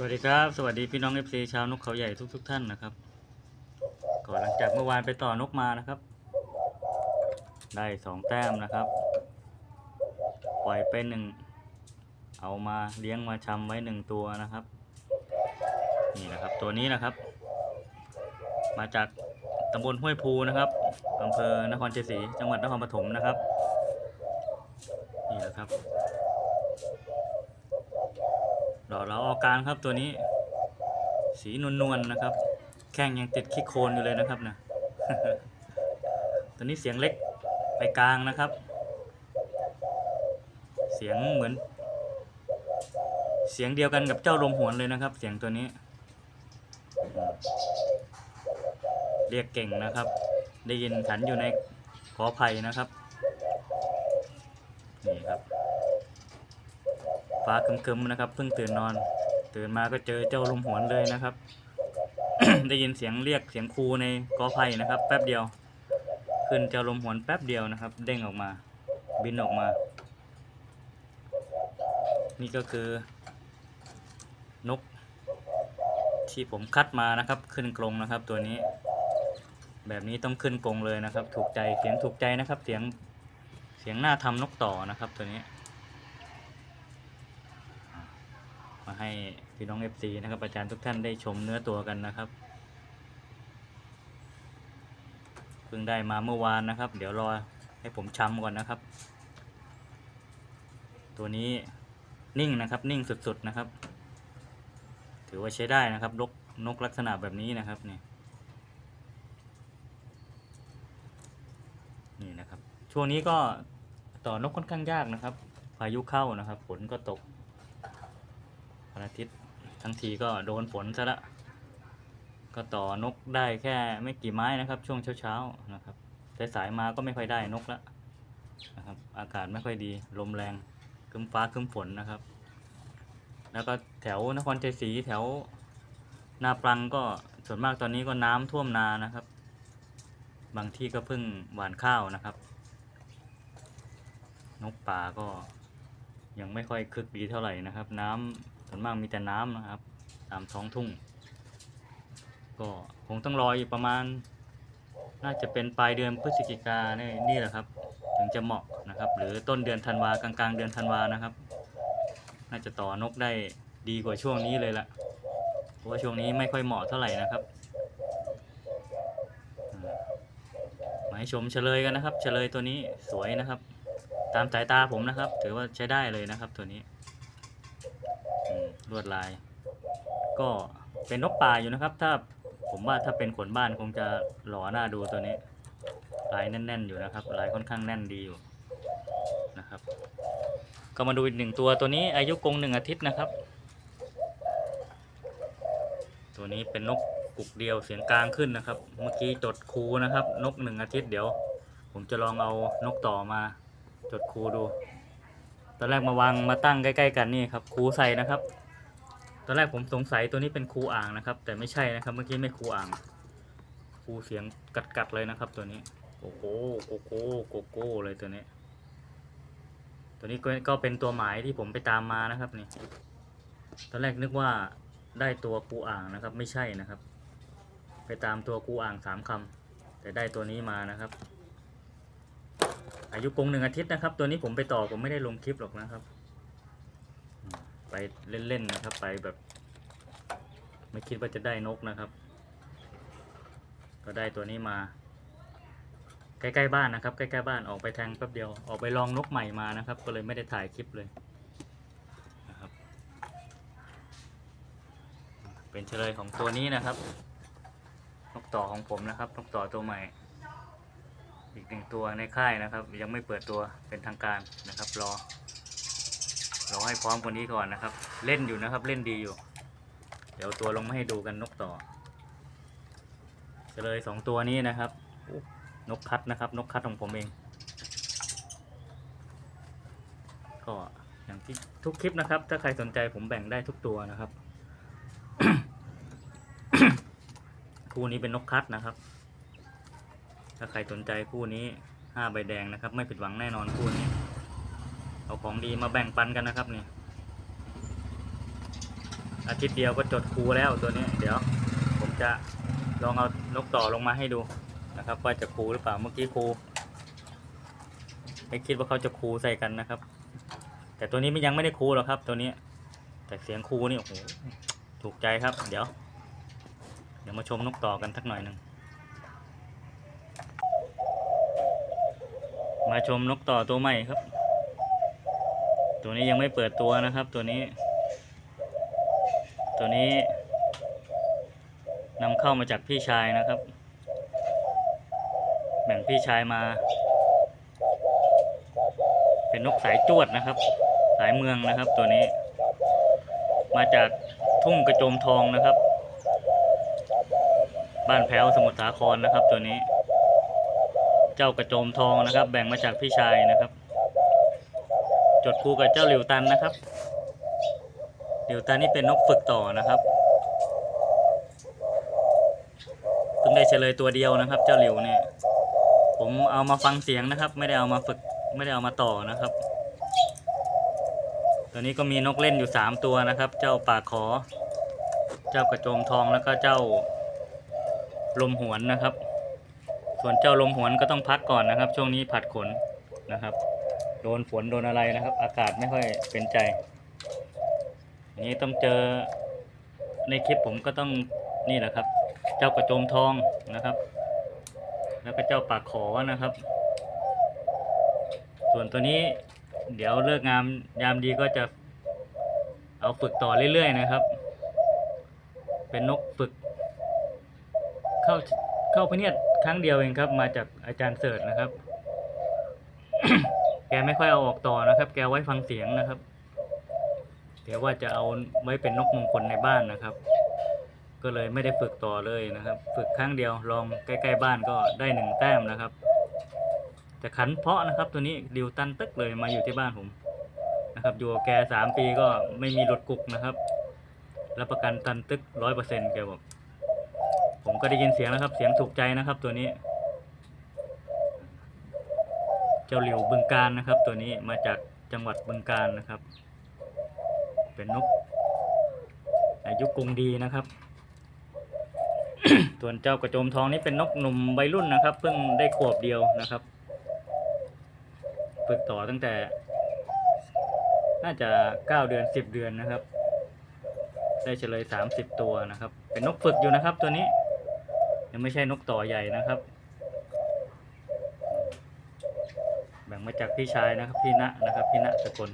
สวัสดีครับ สวัสดีพี่น้องเอฟซีชาวนกเขาใหญ่ทุกๆทท่านนะครับก็หลังจากเมื่อวานไปต่อนกมานะครับ ได้สองแต้มนะครับ ปล่อยไปหนึ่งเอามาเลี้ยงมาชำไว้หนึ่งตัวนะครับ นี่นะครับตัวนี้นะครับ มาจากตำบลห้วยภูนะครับอำเภอนครชัยศรีจังหวัดนครปฐมนะครับ นี่นะครับ ดอกเราออกกางครับตัวนี้ สีนวลๆนะครับ แข้งยังติดขี้โคลนอยู่เลยนะครับนะตัวนี้เสียงเล็กไปกลางนะครับ เสียงเหมือน เสียงเดียวกันกับเจ้าลมหวนเลยนะครับ เสียงตัวนี้ เรียกเก่งนะครับ ได้ยินขันอยู่ในขอไผ่นะครับ นี่ครับ ฟ้าครึมๆนะครับ เพิ่งตื่นนอน ตื่นมาก็เจอเจ้าลมหวนเลยนะครับ ได้ยินเสียงเรียกเสียงครูในกอไผ่นะครับ แป๊บเดียว ขึ้นเจ้าลมหวนแป๊บเดียวนะครับ เด้งออกมา บินออกมา นี่ก็คือนก ที่ผมคัดมานะครับ ขึ้นกรงนะครับ ตัวนี้ แบบนี้ต้องขึ้นกรงเลยนะครับ ถูกใจเสียงถูกใจนะครับ เสียงเสียงหน้าทำนกต่อนะครับ ตัวนี้ มา ให้พี่น้อง FC นะครับอาจารย์ทุกท่านได้ชมเนื้อตัวกันนะครับเพิ่งได้มาเมื่อวานนะครับ เดี๋ยวรอให้ผมช้ำก่อนนะครับ ตัวนี้นิ่งนะครับนิ่งสุดๆนะครับ ถือว่าใช้ได้นะครับนกนกลักษณะแบบนี้นะครับนี่นี่นะครับ ช่วงนี้ก็ต่อนกค่อนข้างยากนะครับ พายุเข้านะครับฝนก็ตก วันอาทิตย์ทั้งทีก็โดนฝนซะละก็ต่อนกได้แค่ไม่กี่ไม้นะครับ ช่วงเช้าๆนะครับแต่สายๆมาก็ไม่ค่อยได้นกละนะครับ อากาศไม่ค่อยดีลมแรงคึ้มฟ้าคึ้มฝนนะครับ แล้วก็แถวนครชัยศรีแถวนาปรังก็ส่วนมากตอนนี้ก็น้ำท่วมนานะครับ บางที่ก็เพิ่งหว่านข้าวนะครับ นกป่าก็ยังไม่ค่อยคึกดีเท่าไหร่นะครับ น้ำ ส่วนมากมีแต่น้ำนะครับ ตามท้องทุ่ง ก็คงต้องรออีกประมาณ น่าจะเป็นปลายเดือนพฤศจิกาเนี่ยนี่แหละครับ ถึงจะเหมาะนะครับ หรือต้นเดือนธันวากลางกลางๆเดือนธันวานะครับ น่าจะต่อนกได้ดีกว่าช่วงนี้เลยละเพราะว่าช่วงนี้ไม่ค่อยเหมาะเท่าไหร่นะครับมาให้ชมเฉลยกันนะครับ เฉลยตัวนี้สวยนะครับ ตามสายตาผมนะครับ ถือว่าใช้ได้เลยนะครับตัวนี้ ลวดลาย ก็เป็นนกป่าอยู่นะครับ ถ้าผมว่าถ้าเป็นขนบ้านคงจะหล่อหน้าดูตัวนี้ ลายแน่น ๆ อยู่นะครับ ลายค่อนข้างแน่นดีอยู่นะครับ ก็มาดูอีกหนึ่งตัวตัวนี้อายุกงหนึ่งอาทิตย์นะครับ ตัวนี้เป็นนกกุกเดียวเสียงกลางขึ้นนะครับ เมื่อกี้จดคูนะครับ นกหนึ่งอาทิตย์เดี๋ยว ผมจะลองเอานกต่อมาจดคูดู ตอนแรกมาวางมาตั้งใกล้ ๆ กันนี่ครับคูใส่นะครับ ตอนแรกผมสงสัยตัวนี้เป็นครูอ่างนะครับ แต่ไม่ใช่นะครับ เมื่อกี้ไม่ครูอ่างครูเสียงกัดๆเลยนะครับตัวนี้โกโก้โกโก้โกโก้เลยตัวนี้ ตัวนี้ก็เป็นตัวหมายที่ผมไปตามมานะครับนี่ตอนแรกนึกว่าได้ตัวครูอ่างนะครับ ไม่ใช่นะครับ ไปตามตัวครูอ่างสามคำแต่ได้ตัวนี้มานะครับ อายุกรงหนึ่งอาทิตย์นะครับ ตัวนี้ผมไปต่อผมไม่ได้ลงคลิปหรอกนะครับ ไปเล่นๆนะครับ ไปแบบ ไม่คิดว่าจะได้นกนะครับ ก็ได้ตัวนี้มา ใกล้ๆบ้านนะครับ ใกล้ๆบ้านออกไปแทงแป๊บเดียวออกไปลองนกใหม่มานะครับ ก็เลยไม่ได้ถ่ายคลิปเลยนะครับ เป็นเฉลยของตัวนี้นะครับ นกต่อของผมนะครับ นกต่อตัวใหม่อีกหนึ่งตัวในค่ายนะครับ ยังไม่เปิดตัวเป็นทางการนะครับ รอ เรอให้พร้อมกว่านี้ก่อนนะครับ เล่นอยู่นะครับ เล่นดีอยู่ เดี๋ยวตัวลงมาให้ดูกันนกต่อเฉลยสองตัวนี้นะครับ นกคัดนะครับ นกคัดของผมเอง ก็อย่างที่ทุกคลิปนะครับ ถ้าใครสนใจผมแบ่งได้ทุกตัวนะครับ คู่นี้เป็นนกคัดนะครับ ถ้าใครสนใจคู่นี้ห้าใบแดงนะครับ ไม่ผิดหวังแน่นอนคู่นี้ เอาของดีมาแบ่งปันกันนะครับนี่อาทิตย์เดียวก็จดครูแล้วตัวนี้ เดี๋ยว ผมจะลองเอานกต่อลงมาให้ดูนะครับ ว่าจะครูหรือเปล่าเมื่อกี้ครูไม่คิดว่าเขาจะครูใส่กันนะครับ แต่ตัวนี้มันยังไม่ได้ครูหรอกครับ ตัวนี้แต่เสียงครูนี่โอ้โหถูกใจครับ เดี๋ยว เดี๋ยวมาชมนกต่อกันสักหน่อยหนึ่งมาชมนกต่อตัวใหม่ครับ ตัวนี้ยังไม่เปิดตัวนะครับ ตัวนี้ ตัวนี้นำเข้ามาจากพี่ชายนะครับ แบ่งพี่ชายมา เป็นนกสายจวดนะครับ สายเมืองนะครับ ตัวนี้ มาจากทุ่งกระโจมทองนะครับ บ้านแพ้วสมุทรสาครนะครับ ตัวนี้ เจ้ากระโจมทองนะครับ แบ่งมาจากพี่ชายนะครับ จดคู่กับเจ้าหลิวตันนะครับหลิวตันนี่เป็นนกฝึกต่อนะครับเพิ่งได้เฉลยตัวเดียวนะครับ เจ้าหลิวเนี่ย ผมเอามาฟังเสียงนะครับ ไม่ได้เอามาฝึกไม่ได้เอามาต่อนะครับ ตัวนี้ก็มีนกเล่นอยู่สามตัวนะครับ เจ้าปากขอ เจ้ากระโจมทองแล้วก็เจ้าลมหวนนะครับ ส่วนเจ้าลมหวนก็ต้องพักก่อนนะครับ ช่วงนี้ผัดขนนะครับ โดนฝนโดนอะไรนะครับ อากาศไม่ค่อยเป็นใจอย่างนี้ต้องเจอในคลิปผมก็ต้องนี่แหละครับ เจ้ากระโจมทองนะครับ แล้วก็เจ้าปากขอนะครับ ส่วนตัวนี้เดี๋ยวเลิกงามยามดีก็จะเอาฝึกต่อเรื่อยๆนะครับ เป็นนกฝึก เข้าเข้าพเนียดครั้งเดียวเองครับ มาจากอาจารย์เสิร์ชนะครับ แกไม่ค่อยเอาออกต่อนะครับ แกไว้ฟังเสียงนะครับเดี๋ยวว่าจะเอาไว้เป็นนกมงคลในบ้านนะครับ ก็เลยไม่ได้ฝึกต่อเลยนะครับ ฝึกครั้งเดียวลองใกล้ๆบ้านก็ได้หนึ่งแต้มนะครับ แต่ขันเพาะนะครับ ตัวนี้ดิวตันตึกเลยมาอยู่ที่บ้านผมนะครับอยู่แกสามปีก็ไม่มีหลุดกุกนะครับรับประกันตันตึกร้อยเปอร์เซ็นต์แกบอกผมก็ได้ยินเสียงแล้วครับ เสียงถูกใจนะครับตัวนี้ เจ้าหลิวบึงการนะครับ ตัวนี้มาจากจังหวัดบึงการนะครับ เป็นนก อายุกรุงดีนะครับส่วนเจ้ากระโจมทองนี่เป็นนกหนุ่มวัยรุ่นนะครับ เพิ่งได้ขวบเดียวนะครับฝึกต่อตั้งแต่ น่าจะเก้าเดือนสิบเดือนนะครับ ได้เฉลยสามสิบตัวนะครับ เป็นนกฝึกอยู่นะครับ ตัวนี้ยังไม่ใช่นกต่อใหญ่นะครับ แบ่งมาจากพี่ชายนะครับพี่ณนะครับพี่ณสกล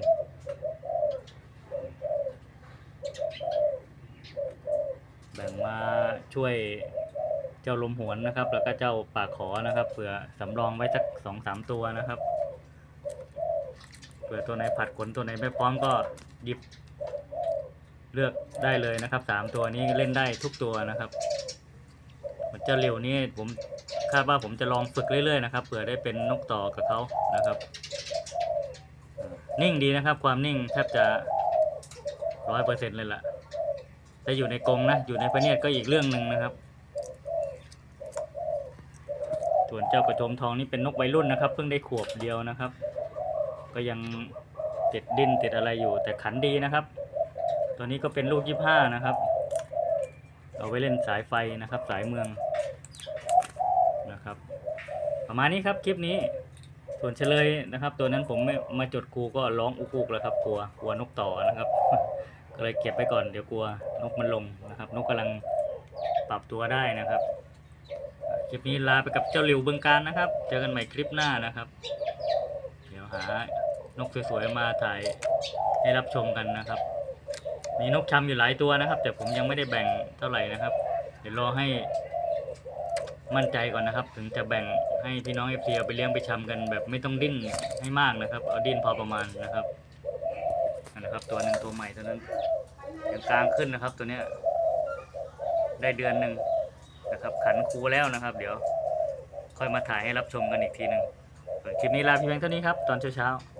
แบ่งมาช่วยเจ้าลมหวนนะครับ แล้วก็เจ้าปากขอนะครับเผื่อสำรองไว้สักสองสามตัวนะครับเผื่อตัวไหนผัดขนตัวไหนไม่พร้อมก็หยิบ เลือกได้เลยนะครับสามตัวนี้เล่นได้ทุกตัวนะครับเจ้าเร็วนี่ผม คาดว่าผมจะลองฝึกเรื่อยๆนะครับเผื่อได้เป็นนกต่อกับเขานะครับ นิ่งดีนะครับ ความนิ่งแทบจะร้อยเปอร์เซ็นต์เลยล่ะแต่อยู่ในกรงนะอยู่ในพระเนียดก็อีกเรื่องหนึ่งนะครับ ส่วนเจ้ากระโจมทองนี่เป็นนกวัยรุ่นนะครับ เพิ่งได้ขวบเดียวนะครับ ก็ยังติดดิ้นติดอะไรอยู่ แต่ขันดีนะครับ ตัวนี้ก็เป็นลูกยี่ห้านะครับ เอาไว้เล่นสายไฟนะครับ สายเมือง ประมาณนี้ครับคลิปนี้ ส่วนเฉลยนะครับ ตัวนั้นผมไม่มาจดครูก็ร้องอุกๆแล้วครับกลัวกลัวนกต่อนะครับ ก็เลยเก็บไปก่อนเดี๋ยวกลัวนกมันลงนะครับ นกกำลังปรับตัวได้นะครับ คลิปนี้ลาไปกับเจ้าหลิวเบึงการนะครับ เจอกันใหม่คลิปหน้านะครับ เดี๋ยวหานกสวยๆมาถ่ายให้รับชมกันนะครับ มีนกชำอยู่หลายตัวนะครับ แต่ผมยังไม่ได้แบ่งเท่าไหร่นะครับ เดี๋ยวรอให้มั่นใจก่อนนะครับ ถึงจะแบ่ง ให้พี่น้องเอฟซีเอาไปเลี้ยงไปชำกันแบบไม่ต้องดิ้นให้มากนะครับ เอาดิ้นพอประมาณนะครับนะครับ ตัวหนึ่งตัวใหม่ตัวนั้นยังกลางขึ้นนะครับ ตัวเนี้ยได้เดือนหนึ่งนะครับ ขันครูแล้วนะครับ เดี๋ยวค่อยมาถ่ายให้รับชมกันอีกทีหนึ่งคลิปนี้ลาพี่เพียงเท่านี้ครับ ตอนเช้าๆ